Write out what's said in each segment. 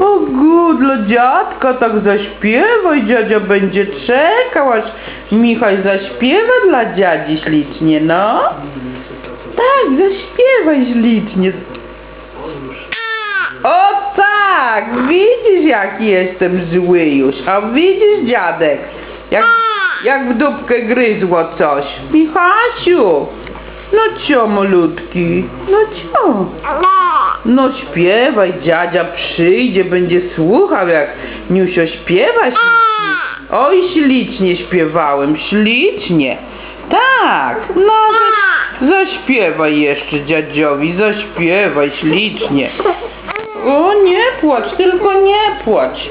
O gud, dla dziadka tak zaśpiewaj, dziadzia będzie czekał, aż Michał zaśpiewa dla dziadzi ślicznie, no. Tak, zaśpiewaj ślicznie. O tak, widzisz jaki jestem zły już, a widzisz dziadek, jak, jak w dupkę gryzło coś. Michasiu, no cio malutki, no cio. No śpiewaj, dziadzia przyjdzie, będzie słuchał jak Niusio śpiewa ślicznie. Oj, ślicznie śpiewałem, ślicznie. Tak, no za- zaśpiewaj jeszcze dziadziowi, zaśpiewaj ślicznie. O, nie płacz, tylko nie płacz.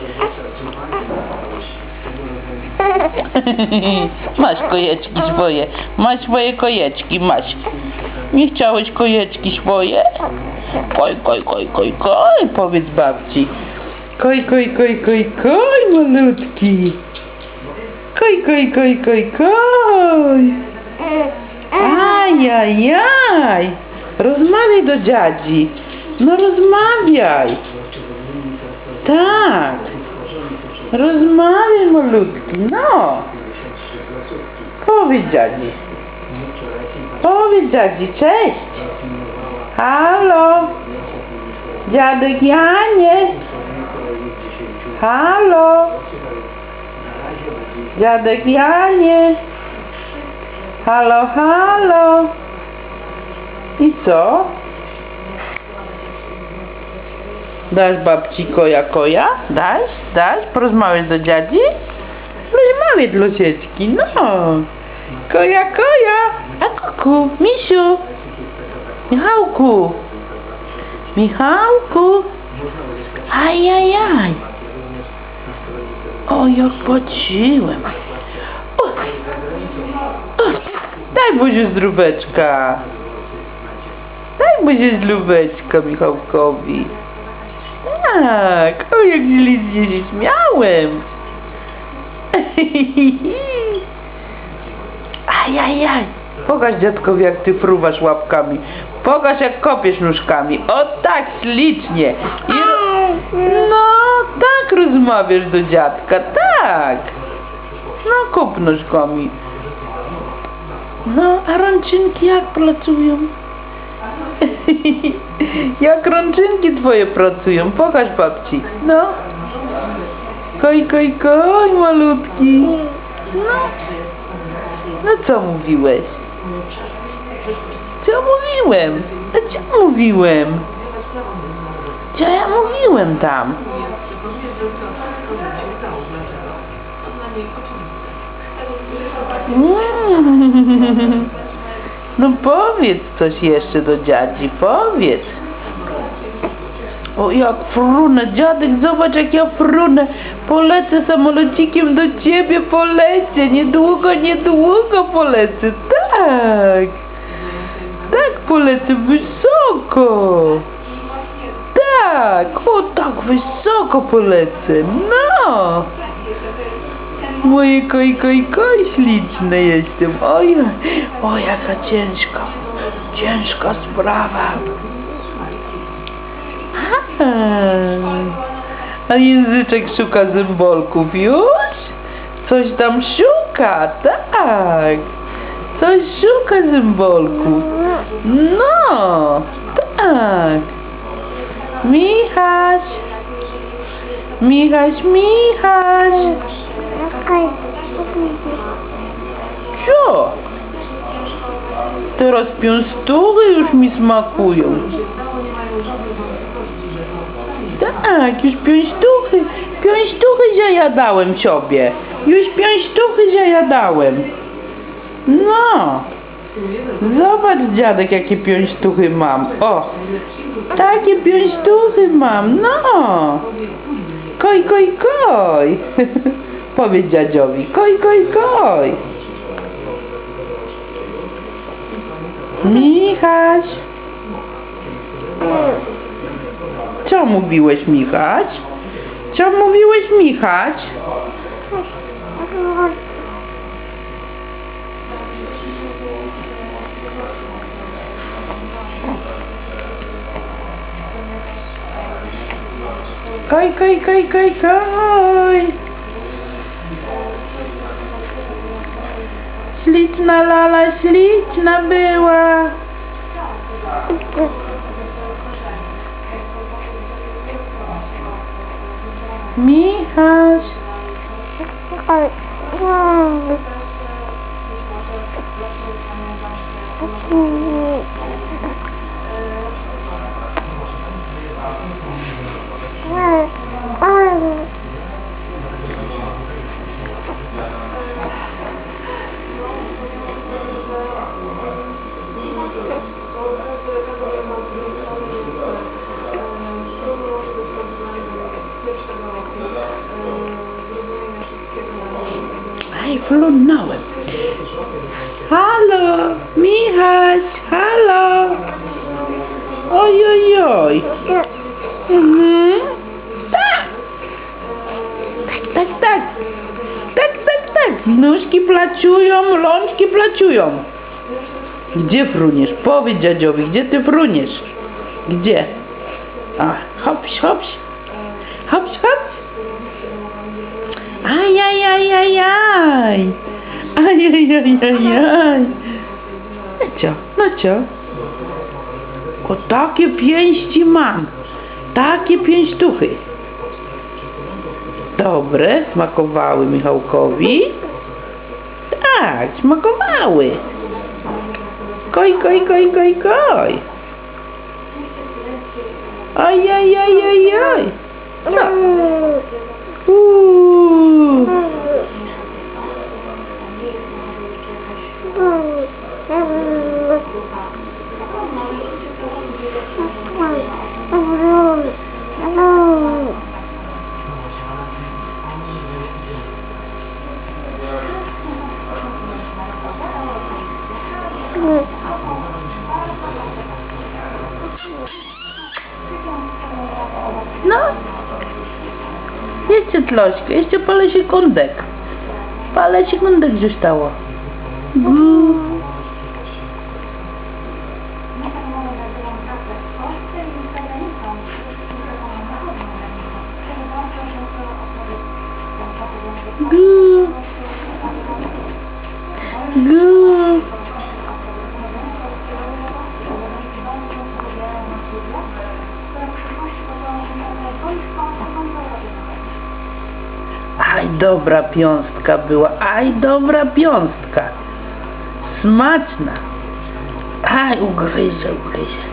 masz kojeczki swoje, masz swoje kojeczki, masz. Nie chciałeś kojeczki swoje? Koj, koj, koj, koj, koj, powiedz babci. Koj, koj, koj, koj, koj, malutki. Koj, koj, koj, koj, koj. Ajajaj. Rozmawiaj do dziadzi. No rozmawiaj. Tak. Rozmawiaj malutki, no. Powiedz dziadzi. Powiedz dziadzi, cześć. Halo. Dziadek Janie. Halo. Dziadek Janie. Halo, halo. I co? Dasz babci koja koja? Dasz? Dasz? Porozmawiać do dziadzi? Rozmawiać dla dziecki, no. Koja koja. A kuku, misiu. Michałku. Michałku. Ajajaj. O, jak pociłem. O. O. Daj buziu zdróweczka. Daj buziu zdróweczka Michałkowi. Tak, o jak ślicznie się śmiałem. Ajajaj. Pokaż dziadkowi jak ty fruwasz łapkami. Pokaż jak kopiesz nóżkami. O tak ślicznie. I no tak rozmawiasz do dziadka, tak. No kup nóżkami. No, a rączynki jak pracują? jak rączynki twoje pracują? Pokaż babci. No. Koj, koj, koj, malutki. No. No co mówiłeś? Co mówiłem? A co mówiłem? Co ja mówiłem tam? No powiedz coś jeszcze do dziadzi, powiedz. O jak frunę, dziadek zobacz jak ja frunę. Polecę samolocikiem do ciebie, polecę. Niedługo, niedługo polecę. Tak. Tak polecę wysoko. Tak, o tak wysoko polecę. No. Moje koj, koj, koj, śliczne jestem. Oj, o jaka ciężka, ciężka sprawa. A, języczek szuka zymbolków już? Coś tam szuka, tak. Coś szuka zymbolków. No, tak. Michaś. Michaś, Michaś. Co? Teraz piąstuchy już mi smakują. Tak, już piąstuchy, piąstuchy zajadałem sobie. Już piąstuchy zajadałem. No. Zobacz dziadek jakie piąstuchy mam. O. Takie piąstuchy mam. No. Koj, koj, koj. Powiedz dziadziowi. Koj, koj, koj. Michaś. Co mówiłeś, Michać? Co mówiłeś, Michać? Kaj, kaj, kaj, kaj, kaj. Śliczna lala, śliczna była. Michaś. Aj, flunąłem. Halo, Michaś, halo. Oj, oj, oj. Tak. Tak, tak, tak. Tak, tak. Nóżki placiują, rączki placiują. Gdzie fruniesz? Powiedz dziadziowi, gdzie ty fruniesz? Gdzie? A, hops, hops. Hops, hops. Aj, aj, aj, aj, aj. Aj, aj, aj, aj, aj. Co, no co? O takie pięści mam. Takie pięściuchy. Dobre, smakowały Michałkowi? Tak, smakowały. Koj, koj, koj, koj, koj. Aj, aj, aj, aj, No. Jeszcze troszkę, jeszcze sekundek. Parę sekundek zostało. Gu. Gu. dobra piąstka była, aj dobra piąstka. Smaczna. Aj, ugryzie, ugryzie.